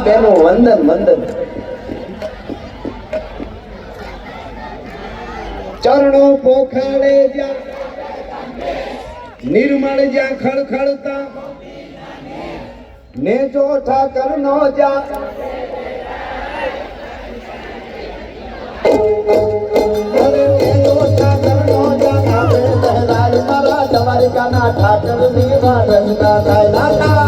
વાહ બેનો વંદન વંદન. ચરણો પોખાડે નિર્મળ જ્યાં ખળખળતા. ને જો ઠાકર નો જા તમારી કાના ઠાકરની વાત થાય.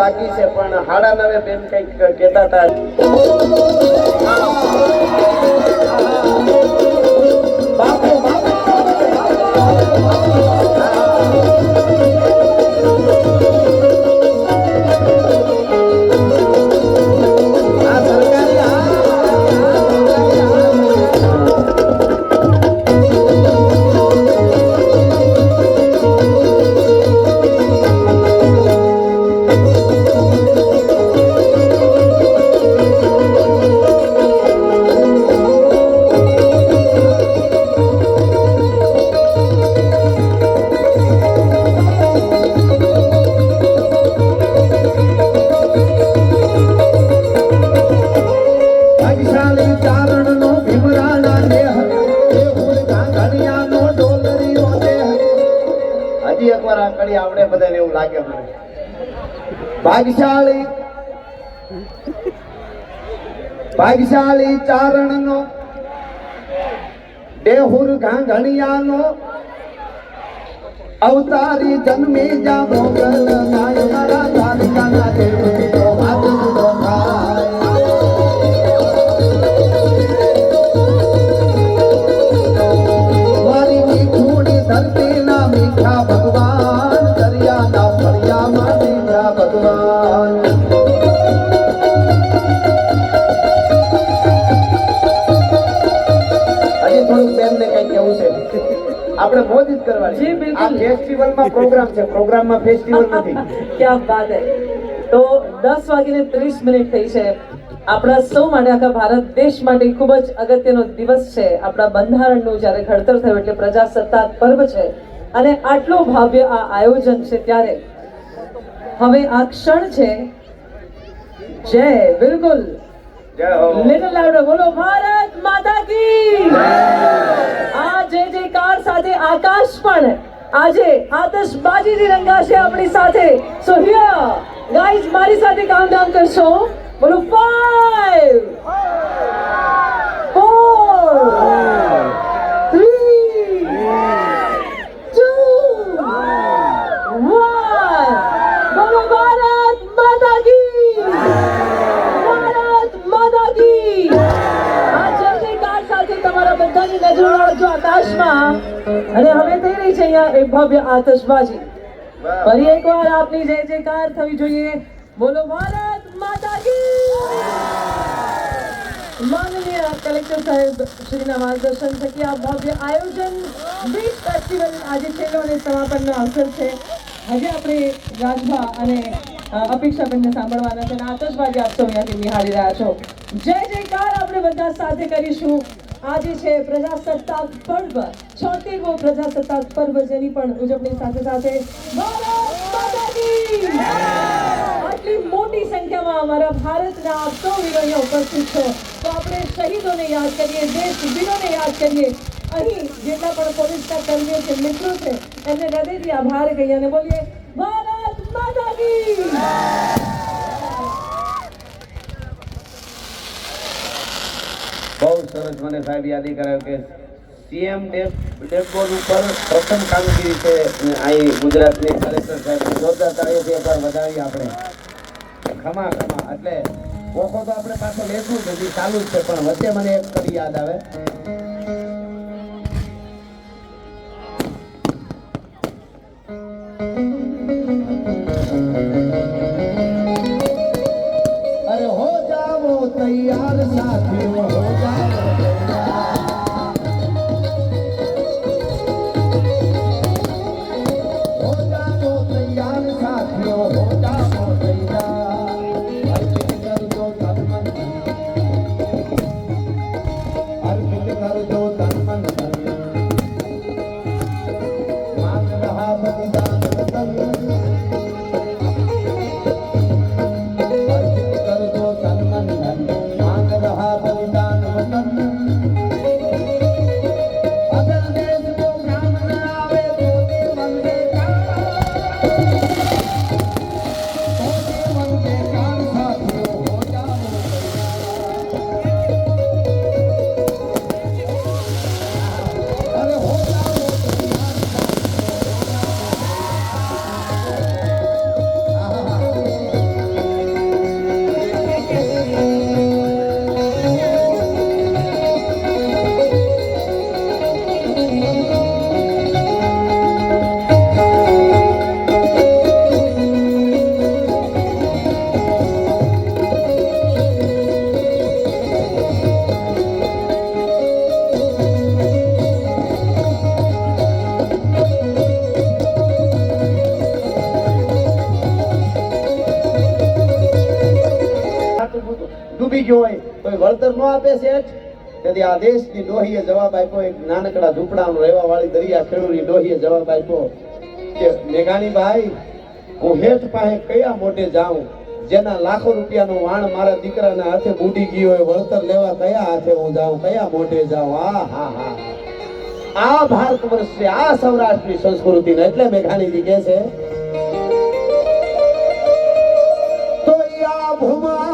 બાકી છે પણ હાડા બેન કંઈક કહેતા હતા. બાપુ હજી એકવાર આ કડી આવડે બધાને એવું લાગે મને. ભાગશાળી. ભાગ્યશાળી ચારણનો. દેહુર ઘાંઘણિયાનો અવતારી જન્મી જા મોગલ ગાય આપણે મોજ જ કરવાની. જી બિલકુલ. ફેસ્ટિવલમાં પ્રોગ્રામ છે. પ્રોગ્રામમાં ફેસ્ટિવલ નથી. ક્યાં વાત હે? તો 10 વાગીને 30 મિનિટ થઈ છે. આપણા સૌ માટે આખા ભારત દેશ માટે ખૂબ જ અગત્યનો દિવસ છે. આપણા બંધારણનું જ્યારે ઘડતર થયું એટલે પ્રજાસત્તાક પર્વ છે. અને આટલો ભાવ્ય આ આયોજન છે ત્યારે. હવે આ ક્ષણ છે. જય બિલકુલ. લિટલ લાઉડર બોલો, ભારત માતા કી આ જય કાર સાથે આકાશ પણ આજે આતશબાજીથી રંગાશે આપણી સાથે. સો હિયર ગાઈઝ મારી સાથે કાઉન્ટડાઉન કરશો. બોલો 5 રાખજો અને હવે થઈ રહી છે અહીંયા એક ભવ્ય આતશબાજી. ફરી એકવાર આપની જય જયકાર થવી જોઈએ. બોલો ભારત માતાજી! માનનીય કલેક્ટર સાહેબ શ્રીના માર્ગદર્શન થકી આ ભવ્ય આયોજન બીચ ફેસ્ટિવલ આજે છેલ્લો અને સમાપનનો અવસર છે. આજે આપણે રાજભા અને અપેક્ષાબેનને સાંભળવાના છે અને આતશબાજી આપ સૌ અહીંયાથી નિહાળી રહ્યા છો. જય જયકાર આપણે બધા સાથે કરીશું. આજે છે પ્રજાસત્તાક પર્વ. છોતેરમો પ્રજાસત્તાક પર્વ જેની પણ ઉજવણી સાથે સાથે! આટલી મોટી સંખ્યામાં અમારા ભારતના સૌ વીરો અહીંયા ઉપસ્થિત છો. તો આપણે શહીદોને યાદ કરીએ દેશ વીરોને યાદ કરીએ. અહીં જેટલા પણ પોલીસના કર્મીઓ છે, મિત્રો છે, એમને હૃદયથી આભાર કહીએ અને બોલીએ ભારત માતા બહુ સરસ મને સાહેબ યાદી કરાવ્યું કે સીએમ ડેશબોર્ડ ઉપર પ્રથમ કામગીરી છે અહીં ગુજરાતની કલેક્ટર સાહેબ જોરદાર તાળીઓથી એકવાર વધાવી આપણે. ખમા ખમા. એટલે ખોખો તો આપણે પાછો લેશું જ હજી ચાલુ જ છે, પણ વચ્ચે મને એક કરી યાદ આવે. અરે તૈયાર સા આદર ન આપે છે. તેથી આ દેશની ડોહીએ જવાબ આપ્યો એક નાનકડા ઝૂંપડામાં રહેવા વાળી દરિયા ખેડૂની ડોહીએ જવાબ આપ્યો કે મેઘાણી ભાઈ હું હેઠ પાસે કયા મોઢે જાઉં? જેના લાખો રૂપિયાનો વાણ મારા દીકરાના હાથે બૂટી ગયો હોય, વળતર લેવા કયા હાથે હું જાઉં? કયા મોઢે જાઉં? આ, હા હા આ ભારત વર્ષ આ સૌરાષ્ટ્રની સંસ્કૃતિ ને એટલે મેઘાણીજી કહે છે. તો આ ભૂમા